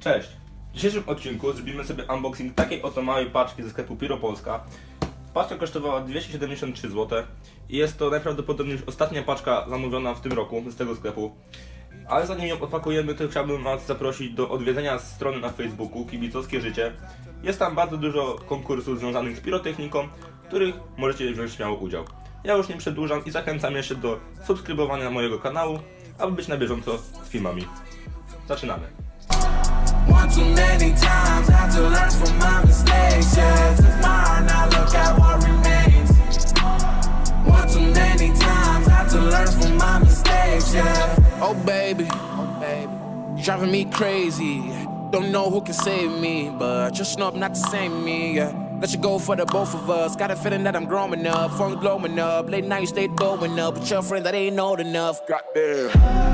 Cześć! W dzisiejszym odcinku zrobimy sobie unboxing takiej oto małej paczki ze sklepu Piro Polska. Paczka kosztowała 273 zł i jest to najprawdopodobniej już ostatnia paczka zamówiona w tym roku z tego sklepu. Ale zanim ją odpakujemy, to chciałbym Was zaprosić do odwiedzenia strony na Facebooku Kibicowskie Życie. Jest tam bardzo dużo konkursów związanych z pirotechniką, w których możecie wziąć śmiało udział. Ja już nie przedłużam i zachęcam jeszcze do subskrybowania mojego kanału, aby być na bieżąco z filmami. Zaczynamy! One too many times, had to learn from my mistakes. Yeah, took my heart, now look at what remains. One too many times, had to learn from my mistakes. Yeah. Oh baby, oh baby, driving me crazy. Don't know who can save me, but just know I'm not the same me. Yeah. Let you go for the both of us. Got a feeling that I'm growing up, phone's blowing up. Late night stay throwing up with your friends that ain't old enough. Goddamn.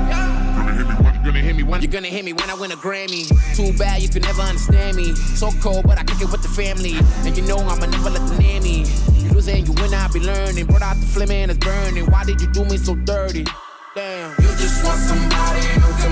Gonna hit me when You're gonna hit me when I win a Grammy. Too bad you can never understand me. So cold, but I kick it with the family. And you know I'ma never let them near me. You lose and you win, I be learning. Brought out the flame and it's burning. Why did you do me so dirty? Damn. You just want somebody who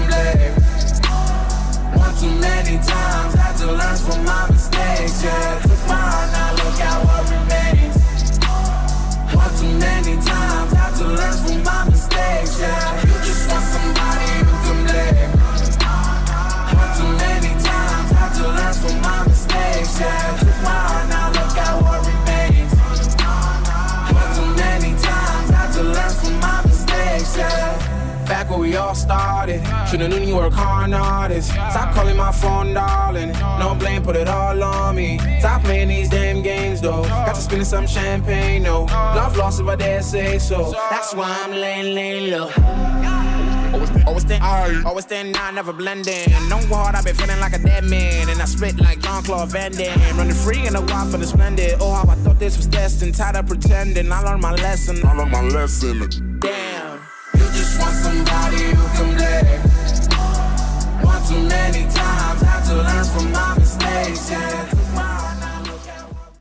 Back where we all started. Should've known you were a con artist. Stop calling my phone, darling. No blame, put it all on me. Stop playing these damn games, though. Got to spending some champagne, no. Love lost if I dare say so. That's why I'm laying, laying low. Always stand, always stand out, never blending. Go hard, I've been feeling like a dead man. And I spit like Jean Claude Van Damme. Running free in a while for the splendid. Oh, how I thought this was destined. Tired of pretending, I learned my lesson. I learned my lesson. Damn. Somebody who can blame.